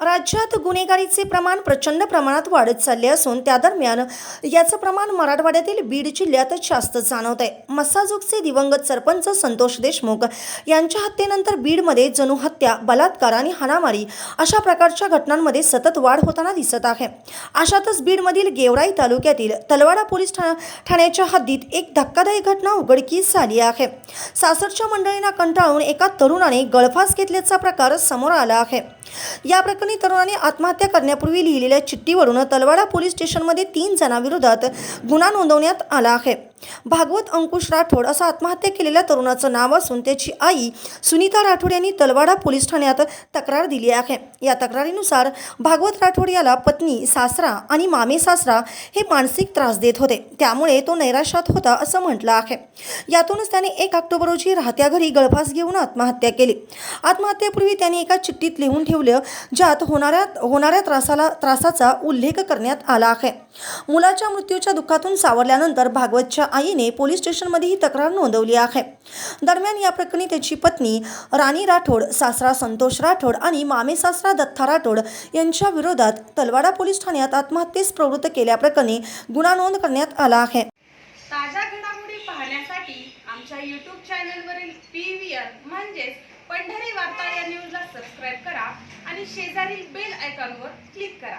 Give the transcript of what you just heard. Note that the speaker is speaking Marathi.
राज्यात गुन्हेगारीचे प्रमाण प्रचंड प्रमाणात वाढत चालले असून त्या दरम्यान याचं प्रमाण मराठवाड्यातील बीड जिल्ह्यातच जास्त जाणवत आहे मसाजोगचे दिवंगत सरपंच संतोष देशमुख यांच्या हत्येनंतर बीडमध्ये जणू हत्या बलात्कार आणि हाणामारी अशा प्रकारच्या घटनांमध्ये सतत वाढ होताना दिसत आहे. अशातच बीडमधील गेवराई तालुक्यातील तलवाडा पोलीस ठा ठाण्याच्या हद्दीत एक धक्कादायक घटना उघडकीस झाली आहे. सासरच्या मंडळींना कंटाळून एका तरुणाने गळफास घेतल्याचा प्रकार समोर आला आहे. या प्रकरणी तरुणाने आत्महत्या करण्यापूर्वी लिहिलेल्या चिठ्ठीवरून तलवाडा पोलीस स्टेशनमध्ये तीन जणांविरोधात गुन्हा नोंदवण्यात आला आहे. भागवत अंकुश राठोड असं आत्महत्या केलेल्या तरुणाचं नाव असून त्याची आई सुनीता राठोड यांनी तलवाडा पोलीस ठाण्यात तक्रार दिली आहे. या तक्रारीनुसार भागवत राठोड याला पत्नी सासरा आणि मामे सासरा हे मानसिक त्रास देत होते. त्यामुळे तो नैराश्यात होता असं म्हटलं आहे. यातूनच त्याने एक ऑक्टोबर रोजी राहत्या घरी गळफास घेऊन आत्महत्या केली. आत्महत्येपूर्वी त्यांनी एका चिठ्ठीत लिहून ठेवलं ज्यात होणाऱ्या होणाऱ्या त्रासाला त्रासाचा उल्लेख करण्यात आला आहे. मुलाच्या मृत्यूच्या दुःखातून सावरल्यानंतर भागवतच्या आईने पोलीस स्टेशनमध्ये ही तक्रार नोंदवली आहे. दरम्यान या प्रकरणी त्याची पत्नी राणी राठोड सासरा संतोष राठोड आणि मामे सासरा दत्ता राठोड यांच्या विरोधात तलवाडा पोलीस ठाण्यात आत्महत्येस प्रवृत्त केल्याप्रकरणी गुन्हा नोंद करण्यात आला आहे. ताज्या घडामोडी पाहण्यासाठी आमच्या यूट्यूब चॅनलवरील पी व्ही आर म्हणजेच पंढरी वार्ता या न्यूजला सबस्क्राईब करा आणि शेजारील बेल आयकॉनवर क्लिक करा.